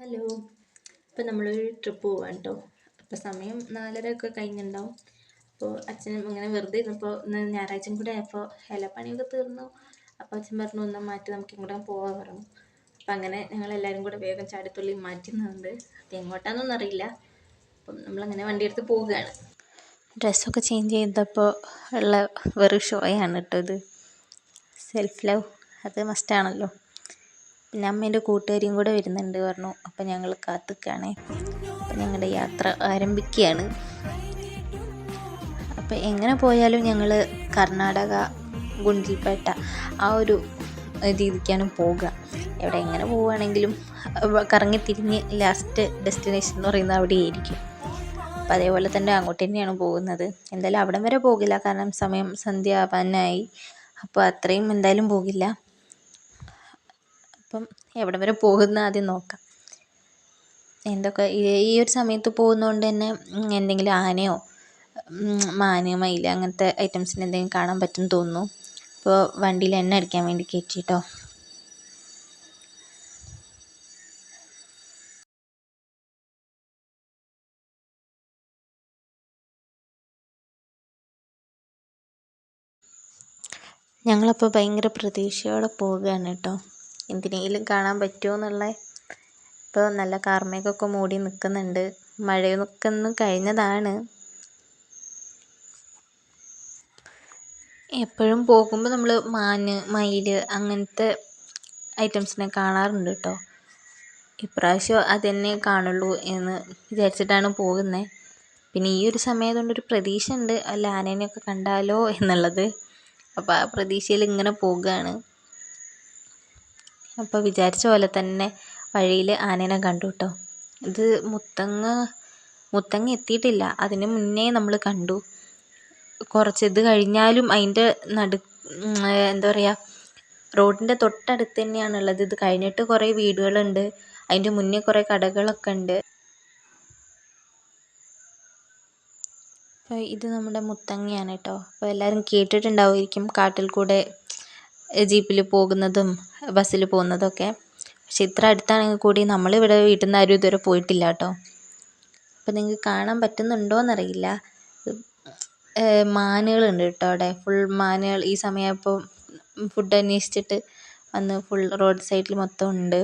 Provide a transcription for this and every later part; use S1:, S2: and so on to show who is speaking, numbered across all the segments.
S1: Hello. ഇപ്പം നമ്മളൊരു trip പോവാണ് കേട്ടോ അപ്പോൾ സമയം നാലര ഒക്കെ കഴിഞ്ഞിട്ടുണ്ടാവും അപ്പോൾ അച്ഛനും ഇങ്ങനെ വെറുതെ ഇരുന്നപ്പോൾ ഇന്ന് ഞായറാഴ്ചയും കൂടെ ആയപ്പോൾ എല്ലാ പണിയൊക്കെ തീർന്നു. അപ്പോൾ അച്ഛൻ പറഞ്ഞു ഒന്നും മാറ്റി നമുക്ക് ഇങ്ങോട്ട് പോകാൻ പറഞ്ഞു. അപ്പം അങ്ങനെ ഞങ്ങൾ എല്ലാവരും കൂടെ വേഗം ചാടിത്തുള്ളി മാറ്റുന്നുണ്ട് അപ്പം എങ്ങോട്ടാണെന്നൊന്നും അറിയില്ല. അപ്പം നമ്മളങ്ങനെ വണ്ടിയെടുത്ത് പോവുകയാണ്. ഡ്രസ്സൊക്കെ ചേഞ്ച് ചെയ്തപ്പോൾ ഉള്ള വെറും ഷോയാണ് കേട്ടോ ഇത്. സെൽഫ് ലവ് അത് മസ്റ്റാണല്ലോ പിന്നെ അമ്മേന്റെ കൂട്ടുകാരിയും കൂടെ വരുന്നുണ്ട് പറഞ്ഞു. അപ്പം ഞങ്ങൾ കാത്തുക്കാണേ. അപ്പം ഞങ്ങളുടെ യാത്ര ആരംഭിക്കുകയാണ്. അപ്പം എങ്ങനെ പോയാലും ഞങ്ങൾ കർണാടക ഗുണ്ടിൽപേട്ട ആ ഒരു രീതിക്കാണ് പോകുക എവിടെ എങ്ങനെ പോവുകയാണെങ്കിലും കറങ്ങി തിരിഞ്ഞ് ലാസ്റ്റ് ഡെസ്റ്റിനേഷൻ എന്ന് പറയുന്നത് അവിടെ ആയിരിക്കും അപ്പം അതേപോലെ തന്നെ അങ്ങോട്ട് തന്നെയാണ് പോകുന്നത്. എന്തായാലും അവിടം വരെ പോകില്ല. കാരണം സമയം സന്ധ്യ ആവാനായി. അപ്പോൾ അത്രയും എന്തായാലും പോകില്ല. അപ്പം എവിടെ വരെ പോകുന്ന ആദ്യം നോക്കാം. എന്തൊക്കെ ഈ ഒരു സമയത്ത് പോകുന്നതുകൊണ്ട് തന്നെ എന്തെങ്കിലും ആനയോ മാന് മയിൽ അങ്ങനത്തെ ഐറ്റംസിന് എന്തെങ്കിലും കാണാൻ പറ്റും തോന്നുന്നു. അപ്പോൾ വണ്ടിയിൽ എണ്ണ അടിക്കാൻ വേണ്ടി കയറ്റി കേട്ടോ ഞങ്ങളപ്പോൾ ഭയങ്കര പ്രതീക്ഷയോടെ പോവുകയാണ് കേട്ടോ. എന്തിനെങ്കിലും കാണാൻ പറ്റുമോ എന്നുള്ള ഇപ്പോൾ നല്ല കാർമേഘമൊക്കെ മൂടി നിൽക്കുന്നുണ്ട് മഴയൊക്കെ ഒന്ന് കഴിഞ്ഞതാണ്. എപ്പോഴും പോകുമ്പോൾ നമ്മൾ മാന് മയിൽ അങ്ങനത്തെ ഐറ്റംസിനെ കാണാറുണ്ട് കേട്ടോ ഇപ്രാവശ്യം അതന്നെ കാണുള്ളൂ എന്ന് വിചാരിച്ചിട്ടാണ് പോകുന്നത് പിന്നെ ഈ ഒരു സമയത്തുകൊണ്ട് ഒരു പ്രതീക്ഷ ഉണ്ട് അല്ല ആനേനെയൊക്കെ കണ്ടാലോ എന്നുള്ളത്. അപ്പോൾ ആ പ്രതീക്ഷയിൽ ഇങ്ങനെ പോകുകയാണ്. അപ്പോൾ വിചാരിച്ച പോലെ തന്നെ വഴിയിൽ ആനേനെ കണ്ടു കേട്ടോ ഇത് മുത്തങ്ങ മുത്തങ്ങ എത്തിയിട്ടില്ല. അതിന് മുന്നേ നമ്മൾ കണ്ടു. കുറച്ച് ഇത് കഴിഞ്ഞാലും അതിന്റെ നടു എന്താ പറയുക റോഡിന്റെ തൊട്ടടുത്ത് തന്നെയാണുള്ളത്. ഇത് കഴിഞ്ഞിട്ട് കുറേ വീടുകളുണ്ട്. അതിന്റെ മുന്നേ കുറേ കടകളൊക്കെ ഉണ്ട്. ഇത് നമ്മുടെ മുത്തങ്ങയാണ് കേട്ടോ അപ്പോൾ എല്ലാവരും കേട്ടിട്ടുണ്ടാവുമായിരിക്കും കാട്ടിൽ കൂടെ ജീപ്പിൽ പോകുന്നതും ബസ്സിൽ പോകുന്നതൊക്കെ. പക്ഷെ ഇത്ര അടുത്താണെങ്കിൽ കൂടി നമ്മളിവിടെ വീട്ടിൽ നിന്ന് ആരും ഇതുവരെ പോയിട്ടില്ല കേട്ടോ അപ്പോൾ നിങ്ങൾക്ക് കാണാൻ പറ്റുന്നുണ്ടോ എന്നറിയില്ല മാനുകളുണ്ട് കേട്ടോ അവിടെ. ഫുൾ മാനുകൾ ഈ സമയമായപ്പോൾ ഫുഡ് അന്വേഷിച്ചിട്ട് വന്ന് ഫുൾ റോഡ് സൈഡിൽ മൊത്തം ഉണ്ട്.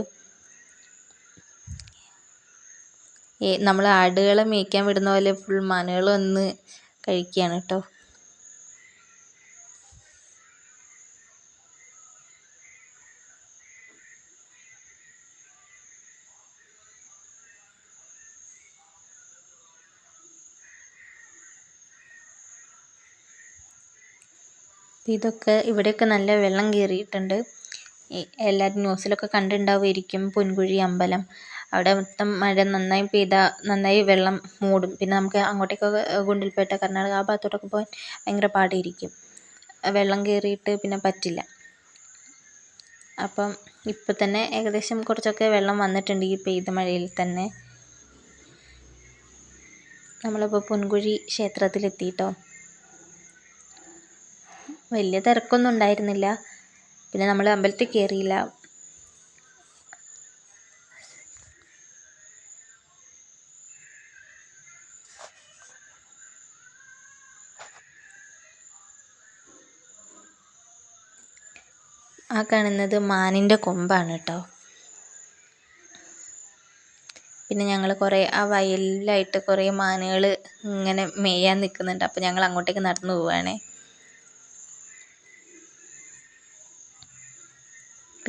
S1: നമ്മൾ ആടുകളെ മേയ്ക്കാൻ വിടുന്ന പോലെ ഫുൾ മാനുകൾ വന്ന് കഴിക്കുകയാണ് കേട്ടോ. ഇതൊക്കെ ഇവിടെയൊക്കെ നല്ല വെള്ളം കയറിയിട്ടുണ്ട്. എല്ലാവരും ന്യൂസിലൊക്കെ കണ്ടിട്ടുണ്ടാവുമായിരിക്കും പൊൻകുഴി അമ്പലം. അവിടെ മൊത്തം മഴ നന്നായി പെയ്താൽ നന്നായി വെള്ളം മൂടും. പിന്നെ നമുക്ക് അങ്ങോട്ടേക്കൊക്കെ ഗുണ്ടിൽപേട്ട കർണാടക ആ ഭാഗത്തോട്ടൊക്കെ പോകാൻ ഭയങ്കര പാടായിരിക്കും. വെള്ളം കയറിയിട്ട് പിന്നെ പറ്റില്ല. അപ്പം ഇപ്പം തന്നെ ഏകദേശം കുറച്ചൊക്കെ വെള്ളം വന്നിട്ടുണ്ട് ഈ പെയ്ത മഴയിൽ തന്നെ. നമ്മളിപ്പോൾ പൊൻകുഴി ക്ഷേത്രത്തിലെത്തി കേട്ടോ വലിയ തിരക്കൊന്നും ഉണ്ടായിരുന്നില്ല. പിന്നെ നമ്മൾ അമ്പലത്തിൽ കയറിയില്ല ആ കാണുന്നത് മാനിന്റെ കൊമ്പാണ് കേട്ടോ. പിന്നെ ഞങ്ങൾ കുറേ ആ വയലിലായിട്ട് കുറേ മാനുകൾ ഇങ്ങനെ മേയാൻ നിൽക്കുന്നുണ്ട് അപ്പോൾ ഞങ്ങൾ അങ്ങോട്ടേക്ക് നടന്നു പോവുകയാണേ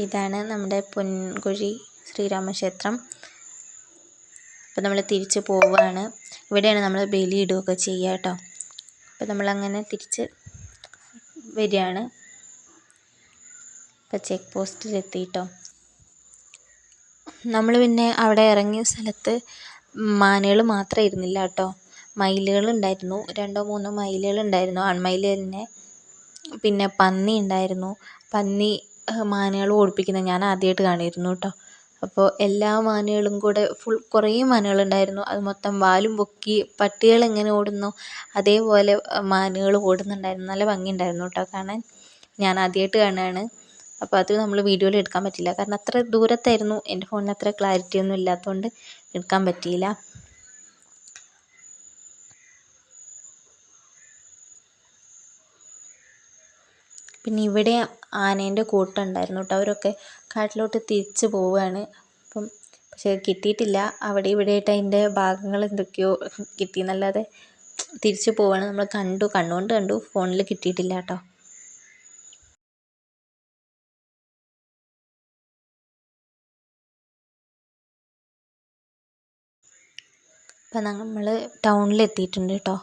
S1: ഇതാണ് നമ്മുടെ പൊൻകുഴി ശ്രീരാമക്ഷേത്രം. അപ്പോൾ നമ്മൾ തിരിച്ച് പോവുകയാണ് ഇവിടെയാണ് നമ്മൾ ബലിയിടുകയൊക്കെ ചെയ്യുക കേട്ടോ അപ്പോൾ നമ്മളങ്ങനെ തിരിച്ച് വരികയാണ് ഇപ്പോൾ ചെക്ക് പോസ്റ്റിലെത്തി കേട്ടോ നമ്മൾ പിന്നെ അവിടെ ഇറങ്ങിയ സ്ഥലത്ത് മാനുകൾ മാത്രം ഇരുന്നില്ല കേട്ടോ മയിലുകൾ ഉണ്ടായിരുന്നു. രണ്ടോ മൂന്നോ മയിലുകൾ ഉണ്ടായിരുന്നു. ആൺമയിൽ തന്നെ. പിന്നെ പന്നി ഉണ്ടായിരുന്നു. പന്നി മാനുകൾ ഓടിപ്പിക്കുന്നത് ഞാൻ ആദ്യമായിട്ട് കാണുമായിരുന്നു കേട്ടോ. അപ്പോൾ എല്ലാ മാനുകളും കൂടെ ഫുൾ കുറേ മാനുകളുണ്ടായിരുന്നു അത് മൊത്തം വാലും പൊക്കി പട്ടികൾ എങ്ങനെ ഓടുന്നോ. അതേപോലെ മാനുകൾ ഓടുന്നുണ്ടായിരുന്നു. നല്ല ഭംഗിയുണ്ടായിരുന്നു കേട്ടോ. കാണാൻ ഞാൻ ആദ്യമായിട്ട് കാണുകയാണ്. അപ്പോൾ അത് നമ്മൾ വീഡിയോയിൽ എടുക്കാൻ പറ്റില്ല. കാരണം അത്ര ദൂരത്തായിരുന്നു. എന്റെ ഫോണിന് അത്ര ക്ലാരിറ്റി ഒന്നും ഇല്ലാത്തതുകൊണ്ട് എടുക്കാൻ പറ്റിയില്ല. പിന്നെ ഇവിടെ ആനേന്റെ കൂട്ടമുണ്ടായിരുന്നു കേട്ടോ അവരൊക്കെ കാട്ടിലോട്ട് തിരിച്ച് പോവുകയാണ്. അപ്പം പക്ഷേ കിട്ടിയിട്ടില്ല. അവിടെ ഇവിടെ ആയിട്ട് അതിന്റെ ഭാഗങ്ങൾ എന്തൊക്കെയോ കിട്ടിയെന്നല്ലാതെ തിരിച്ച് പോവാണ്. നമ്മൾ കണ്ടു കണ്ണുകൊണ്ട് കണ്ടു. ഫോണിൽ കിട്ടിയിട്ടില്ല കേട്ടോ അപ്പം നമ്മൾ ടൗണിൽ എത്തിയിട്ടുണ്ട് കേട്ടോ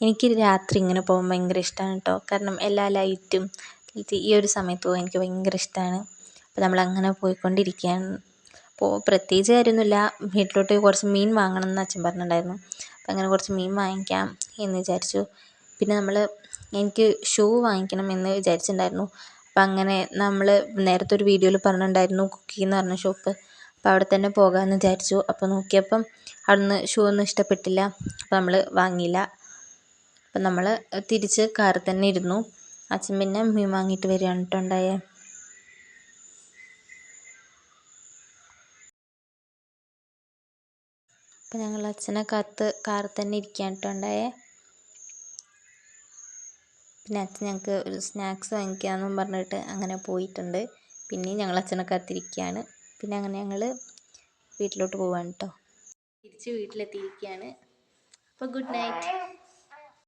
S1: എനിക്ക് രാത്രി ഇങ്ങനെ പോകാൻ ഭയങ്കര ഇഷ്ടമാണ് കേട്ടോ കാരണം എല്ലാ ലൈറ്റും ഈ ഒരു സമയത്ത് പോകാൻ എനിക്ക് ഭയങ്കര ഇഷ്ടമാണ് അപ്പോൾ നമ്മൾ അങ്ങനെ പോയിക്കൊണ്ടിരിക്കുകയാണ് അപ്പോൾ പ്രത്യേകിച്ച് കാര്യമൊന്നുമില്ല വീട്ടിലോട്ട് കുറച്ച് മീൻ വാങ്ങണം എന്ന് അച്ഛൻ പറഞ്ഞിട്ടുണ്ടായിരുന്നു. അപ്പോൾ അങ്ങനെ കുറച്ച് മീൻ വാങ്ങിക്കാം എന്ന് വിചാരിച്ചു. പിന്നെ നമ്മൾ എനിക്ക് ഷൂ വാങ്ങിക്കണം എന്ന് വിചാരിച്ചിട്ടുണ്ടായിരുന്നു. അപ്പം അങ്ങനെ നമ്മൾ നേരത്തെ ഒരു വീഡിയോയിൽ പറഞ്ഞിട്ടുണ്ടായിരുന്നു കുക്കി എന്ന് പറഞ്ഞ ഷോപ്പ്. അപ്പോൾ അവിടെ തന്നെ പോകാമെന്ന് വിചാരിച്ചു. അപ്പോൾ നോക്കിയപ്പം അവിടുന്ന് ഷൂ ഒന്നും ഇഷ്ടപ്പെട്ടില്ല. അപ്പോൾ നമ്മൾ വാങ്ങിയില്ല. അപ്പം നമ്മൾ തിരിച്ച് കാറിൽ തന്നെ ഇരുന്നു. അച്ഛൻ പിന്നെ മീൻ വാങ്ങിയിട്ട് വരികയാണ് കേട്ടോ അപ്പം ഞങ്ങൾ അച്ഛനെ കാത്ത് കാറിൽ തന്നെ ഇരിക്കാൻ കേട്ടോ പിന്നെ അച്ഛൻ ഞങ്ങൾക്ക് ഒരു സ്നാക്സ് വാങ്ങിക്കാമെന്നും പറഞ്ഞിട്ട് അങ്ങനെ പോയിട്ടുണ്ട്. പിന്നെയും ഞങ്ങൾ അച്ഛനെ കാത്തിരിക്കുകയാണ്. പിന്നെ അങ്ങനെ ഞങ്ങൾ വീട്ടിലോട്ട് പോവാണ് കേട്ടോ. തിരിച്ച് വീട്ടിലെത്തിയിരിക്കുകയാണ്. അപ്പോൾ ഗുഡ് നൈറ്റ്.